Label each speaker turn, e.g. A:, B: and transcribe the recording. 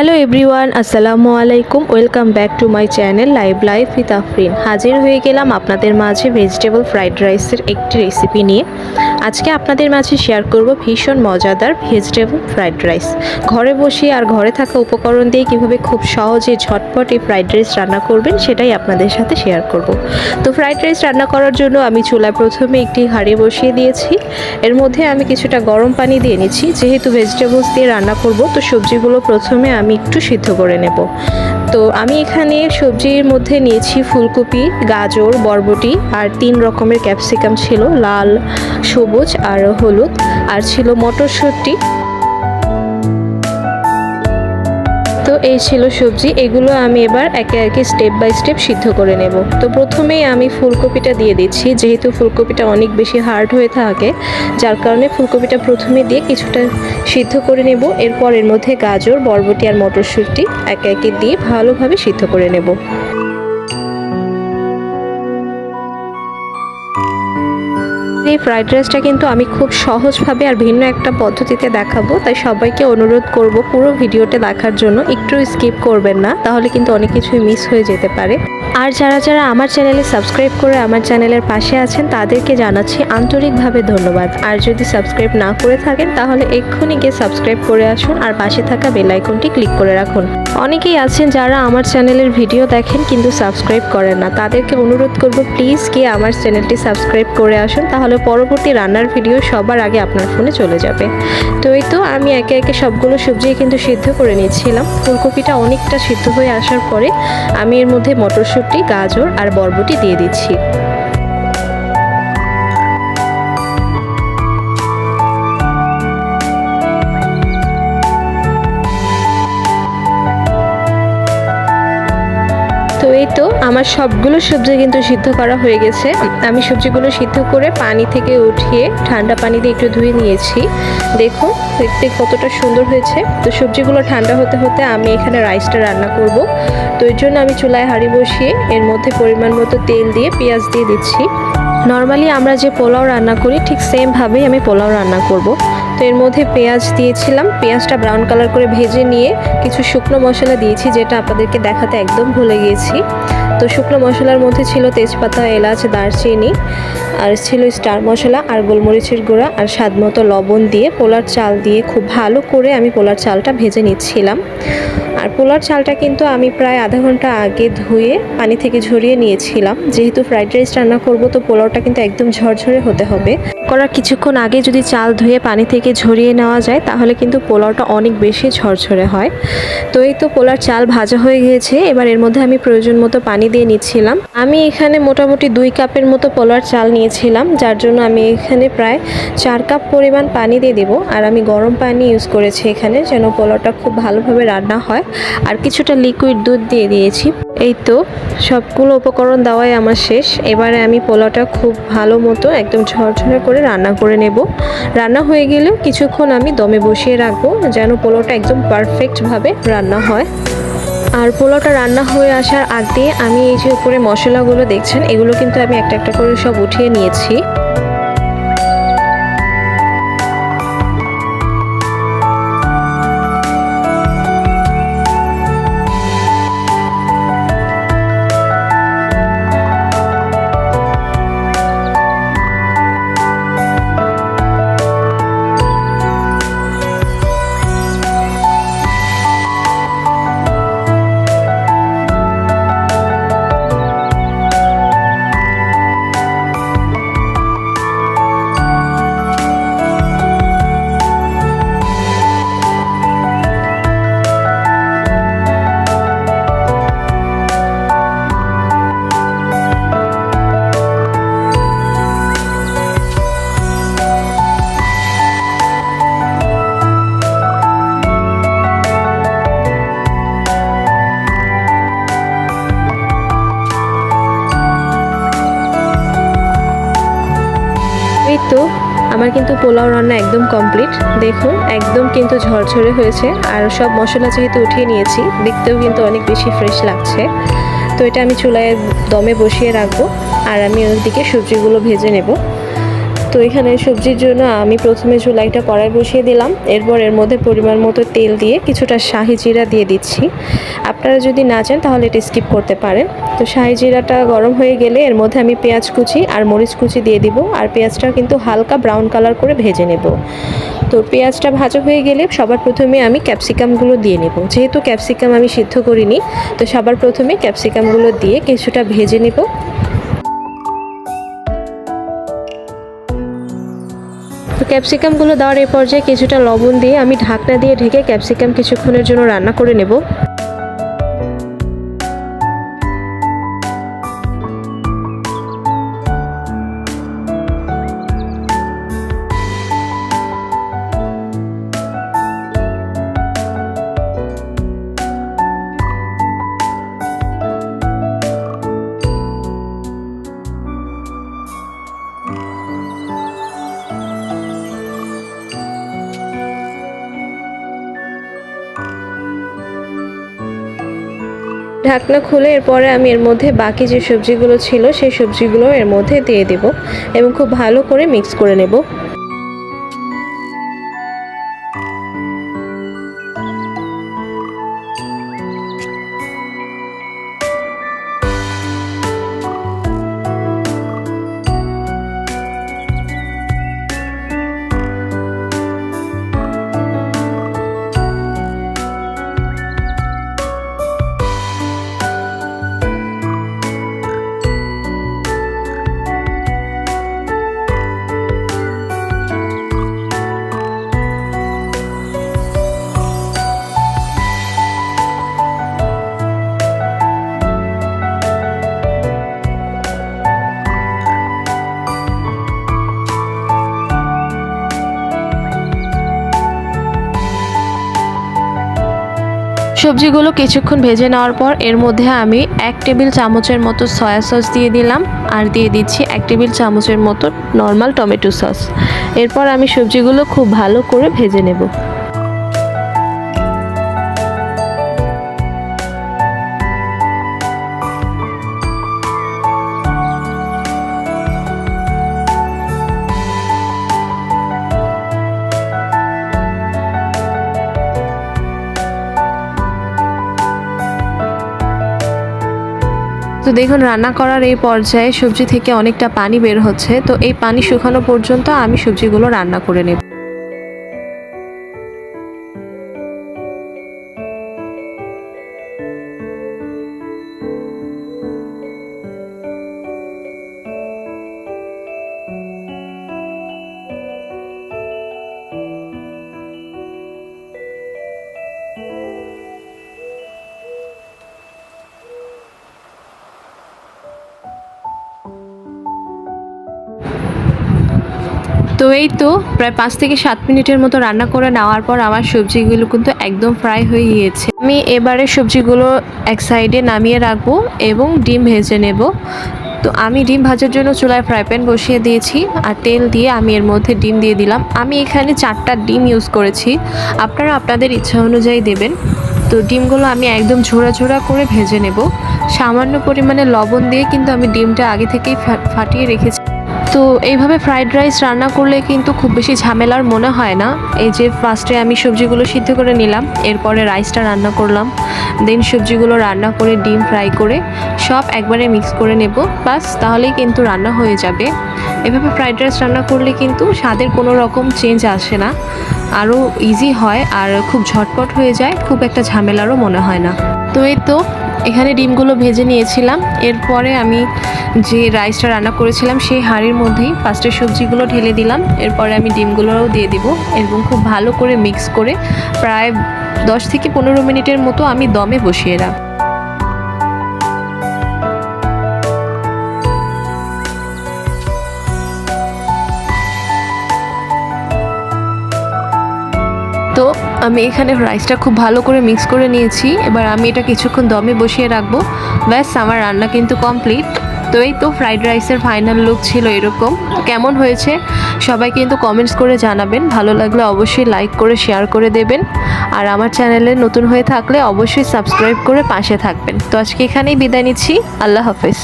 A: Hello everyone, আসসালামু আলাইকুম। Welcome back to my channel live life with Afrin. হাজির হয়ে গেলাম আপনাদের মাঝে ভেজিটেবল ফ্রাইড রাইসের একটি রেসিপি নিয়ে। আজকে আপনাদের মাঝে শেয়ার করব ভীষণ মজাদার ভেজিটেবল ফ্রাইড রাইস ঘরে বসে আর ঘরে থাকা উপকরণ দিয়ে কীভাবে খুব সহজে ঝটপট এই ফ্রাইড রাইস রান্না করবেন, সেটাই আপনাদের সাথে শেয়ার করব। তো ফ্রাইড রাইস রান্না করার জন্য আমি চুলায় প্রথমে একটি হাঁড়ি বসিয়ে দিয়েছি। এর মধ্যে আমি কিছুটা গরম পানি দিয়ে নিচ্ছি। যেহেতু ভেজিটেবলস দিয়ে রান্না করব, তো সবজিগুলো প্রথমে আমি একটু সিদ্ধ করে নেব। তো আমি এখানে সবজির মধ্যে নিয়েছি ফুলকপি, গাজর, বরবটি আর তিন রকমের ক্যাপসিকাম ছিল, লাল, সবুজ আর হলুদ। আর ছিল মটরশুঁটি। তো এই ছিল সবজি, এগুলো আমি এবার একে একে স্টেপ বাই স্টেপ সিদ্ধ করে নেব। তো প্রথমেই আমি ফুলকপিটা দিয়ে দিচ্ছি, যেহেতু ফুলকপিটা অনেক বেশি হার্ড হয়ে থাকে, যার কারণে ফুলকপিটা প্রথমে দিয়ে কিছুটা সিদ্ধ করে নেব। এরপর এর মধ্যে গাজর, বরবটি আর মটরশুঁটি একে একে দিয়ে ভালোভাবে সিদ্ধ করে নেব। এই ফ্রাইড রাইসটা কিন্তু আমি খুব সহজভাবে আর ভিন্ন একটা পদ্ধতিতে দেখাবো। তাই সবাইকে অনুরোধ করব পুরো ভিডিওটা দেখার জন্য একটু স্কিপ করবেন না, তাহলে কিন্তু অনেক কিছুই মিস হয়ে যেতে পারে। আর যারা যারা আমার চ্যানেলে সাবস্ক্রাইব করে আমার চ্যানেলের পাশে আছেন, তাদেরকে জানাচ্ছি আন্তরিকভাবে ধন্যবাদ। আর যদি সাবস্ক্রাইব না করে থাকেন, তাহলে এক্ষুনি গিয়ে সাবস্ক্রাইব করে আসুন আর পাশে থাকা বেল আইকনটি ক্লিক করে রাখুন। অনেকেই আছেন যারা আমার চ্যানেলের ভিডিও দেখেন কিন্তু সাবস্ক্রাইব করেন না। তাদেরকে অনুরোধ করব প্লিজ গিয়ে আমার চ্যানেলটি সাবস্ক্রাইব করে আসুন, তাহলে পরবর্তী রান্নার ভিডিও সবার আগে আপনার ফোনে চলে যাবে। তো এই তো আমি একে একে সবগুলো সবজি কিন্তু সিদ্ধ করে নিয়েছিলাম ফুলকপিটা অনেকটা সিদ্ধ হয়ে আসার পরে আমি এর মধ্যে মটরশুঁটি, গাজর আর বরবটি দিয়ে দিচ্ছি। এই তো আমার সবগুলো সবজি কিন্তু সিদ্ধ করা হয়ে গেছে। আমি সবজিগুলো সিদ্ধ করে পানি থেকে উঠিয়ে ঠান্ডা পানি দিয়ে একটু ধুয়ে নিয়েছি। দেখুন, দেখতে কতটা সুন্দর হয়েছে। তো সবজিগুলো ঠান্ডা হতে হতে আমি এখানে রাইসটা রান্না করব। তো এর জন্য আমি চুলায় হাঁড়ি বসিয়ে এর মধ্যে পরিমাণ মতো তেল দিয়ে পেঁয়াজ দিয়ে দিচ্ছি। নর্মালি আমরা যে পোলাও রান্না করি, ঠিক সেমভাবেই আমি পোলাও রান্না করব। তো এর মধ্যে পেঁয়াজ দিয়েছিলাম। পেঁয়াজটা ব্রাউন কালার করে ভেজে নিয়ে কিছু শুকনো মশলা দিয়েছি, যেটা আপনাদেরকে দেখাতে একদম ভুলে গিয়েছি তো শুকনো মশলার মধ্যে ছিল তেজপাতা, এলাচ, দারচিনি, আর ছিল স্টার মশলা, আর গোলমরিচের গুঁড়া, আর স্বাদ মতো লবণ দিয়ে পোলার চাল দিয়ে খুব ভালো করে আমি পোলার চালটা ভেজে নিচ্ছিলাম। আর পোলার চালটা কিন্তু আমি প্রায় আধা ঘণ্টা আগে ধুয়ে পানি থেকে ঝরিয়ে নিয়েছিলাম। যেহেতু ফ্রাইড রাইস রান্না করব, তো পোলাওটা কিন্তু একদম ঝরঝরে হতে হবে। করার কিছুক্ষণ আগে যদি চাল ধুয়ে পানি থেকে ঝরিয়ে নেওয়া যায়, তাহলে কিন্তু পোলাওটা অনেক বেশি ঝরঝরে হয়। তো এই তো পোলার চাল ভাজা হয়ে গিয়েছে, এবার এর মধ্যে আমি প্রয়োজন মতো পানি দিয়ে নিচ্ছিলাম। আমি এখানে মোটামুটি দুই কাপের মতো পোলার চাল নিয়েছিলাম, যার জন্য আমি এখানে প্রায় চার কাপ পরিমাণ পানি দিয়ে দেবো। আর আমি গরম পানি ইউজ করেছি এখানে, যেন পোলাওটা খুব ভালোভাবে রান্না হয়। আর কিছুটা লিকুইড দুধ দিয়ে দিয়েছি। এই তো সবগুলো উপকরণ দেওয়াই আমার শেষ। এবারে আমি পোলাওটা খুব ভালো মতো একদম ঝরঝরে করে রান্না করে নেব। রান্না হয়ে গেলেও কিছুক্ষণ আমি দমে বসিয়ে রাখব, যেন পোলাওটা একদম পারফেক্টভাবে রান্না হয়। আর পোলাওটা রান্না হয়ে আসার আগে আমি এই যে উপরে মশলাগুলো দেখছেন, এগুলো কিন্তু আমি একটা একটা করে সব উঠিয়ে নিয়েছি। তো আমার কিন্তু পোলাও রান্না একদম কমপ্লিট দেখুন, একদম কিন্তু ঝরঝরে হয়েছে আর সব মশলা যেহেতু উঠিয়ে নিয়েছি, দেখতেও কিন্তু অনেক বেশি ফ্রেশ লাগছে। তো এটা আমি চুলায় দমে বসিয়ে রাখব আর আমি ওদিকে সবজিগুলো ভেজে নেব। তো এখানে সবজির জন্য আমি প্রথমে চুলাইটা কড়াই বসিয়ে দিলাম। এরপর এর মধ্যে পরিমাণ মতো তেল দিয়ে কিছুটা শাহি জিরা দিয়ে দিচ্ছি। আপনারা যদি না চান তাহলে এটা স্কিপ করতে পারেন। তো শাহি জিরাটা গরম হয়ে গেলে এর মধ্যে আমি পেঁয়াজ কুচি আর মরিচ কুচি দিয়ে দিব। আর পেঁয়াজটা কিন্তু হালকা ব্রাউন কালার করে ভেজে নেব। তো পেঁয়াজটা ভাজা হয়ে গেলে সবার প্রথমে আমি ক্যাপসিকামগুলো দিয়ে নেব। যেহেতু ক্যাপসিকাম আমি সিদ্ধ করিনি, তো সবার প্রথমে ক্যাপসিকামগুলো দিয়ে কিছুটা ভেজে নেব। ক্যাপসিকামগুলো দেওয়ার এই পর্যায়ে কিছুটা লবণ দিয়ে আমি ঢাকনা দিয়ে ঢেকে ক্যাপসিকাম কিছুক্ষণের জন্য রান্না করে নেব। ঢাকনা খুলে এরপরে আমি এর মধ্যে বাকি যে সবজিগুলো ছিল, সেই সবজিগুলো এর মধ্যে দিয়ে দেব এবং খুব ভালো করে মিক্স করে নেব। সবজিগুলো কিছুক্ষণ ভেজে নেওয়ার পর এর মধ্যে আমি এক টেবিল চামচের মতো সয়া সস দিয়ে দিলাম আর দিয়ে দিচ্ছি এক টেবিল চামচের মতো নর্মাল টমেটো সস এরপর আমি সবজিগুলো খুব ভালো করে ভেজে নেব। তো দেখুন, রান্না করার এই পর্যায়ে সবজি থেকে অনেকটা পানি বের হচ্ছে। তো এই পানি শুকানো পর্যন্ত আমি সবজিগুলো রান্না করে নেব। তো এই তো প্রায় পাঁচ থেকে সাত মিনিটের মতো রান্না করে নেওয়ার পর আমার সবজিগুলো কিন্তু একদম ফ্রাই হয়ে গিয়েছে। আমি এবারে সবজিগুলো এক সাইডে নামিয়ে রাখব এবং ডিম ভেজে নেব। তো আমি ডিম ভাজার জন্য চুলায় ফ্রাই প্যান বসিয়ে দিয়েছি আর তেল দিয়ে আমি এর মধ্যে ডিম দিয়ে দিলাম। আমি এখানে চারটা ডিম ইউজ করেছি। আপনারা আপনাদের ইচ্ছা অনুযায়ী দেবেন। তো ডিমগুলো আমি একদম ঝোড়া ঝোড়া করে ভেজে নেব। সামান্য পরিমাণে লবণ দিয়ে কিন্তু আমি ডিমটা আগে থেকেই ফাটিয়ে রেখেছি। তো এইভাবে ফ্রাইড রাইস রান্না করলে কিন্তু খুব বেশি ঝামেলার মনে হয় না। এই যে ফার্স্টে আমি সবজিগুলো সিদ্ধ করে নিলাম, এরপরে রাইসটা রান্না করলাম। দেন সবজিগুলো রান্না করে, ডিম ফ্রাই করে, সব একবারে মিক্স করে নেব। বাস, তাহলেই কিন্তু রান্না হয়ে যাবে। এভাবে ফ্রাইড রাইস রান্না করলে কিন্তু স্বাদের কোনো রকম চেঞ্জ আসে না। আরও ইজি হয়, আর খুব ঝটপট হয়ে যায়, খুব একটা ঝামেলারও মনে হয় না। তো এই তো এখানে ডিমগুলো ভেজে নিয়েছিলাম। এরপরে আমি যে রাইসটা রান্না করেছিলাম, সেই হাঁড়ির মধ্যেই ফার্স্টে সবজিগুলো ঢেলে দিলাম। এরপরে আমি ডিমগুলোও দিয়ে দিব এবং খুব ভালো করে মিক্স করে প্রায় দশ থেকে পনেরো মিনিটের মতো আমি দমে বসিয়ে রাখ তো আমি এখানে রাইসটা খুব ভালো করে মিক্স করে নিয়েছি। এবার আমি এটা কিছুক্ষণ দমে বসিয়ে রাখব। ব্যাস, আমার রান্না কিন্তু কমপ্লিট তো এই তো ফ্রাইড রাইসের ফাইনাল লুক ছিল এরকম। কেমন হয়েছে? সবাই কিন্তু কমেন্টস করে জানাবেন। ভালো লাগলে অবশ্যই লাইক করে শেয়ার করে দেবেন। আর আমার চ্যানেলে নতুন হয়ে থাকলে অবশ্যই সাবস্ক্রাইব করে পাশে থাকবেন। তো আজকে এখানেই বিদায় নিচ্ছি। আল্লাহ হাফেজ।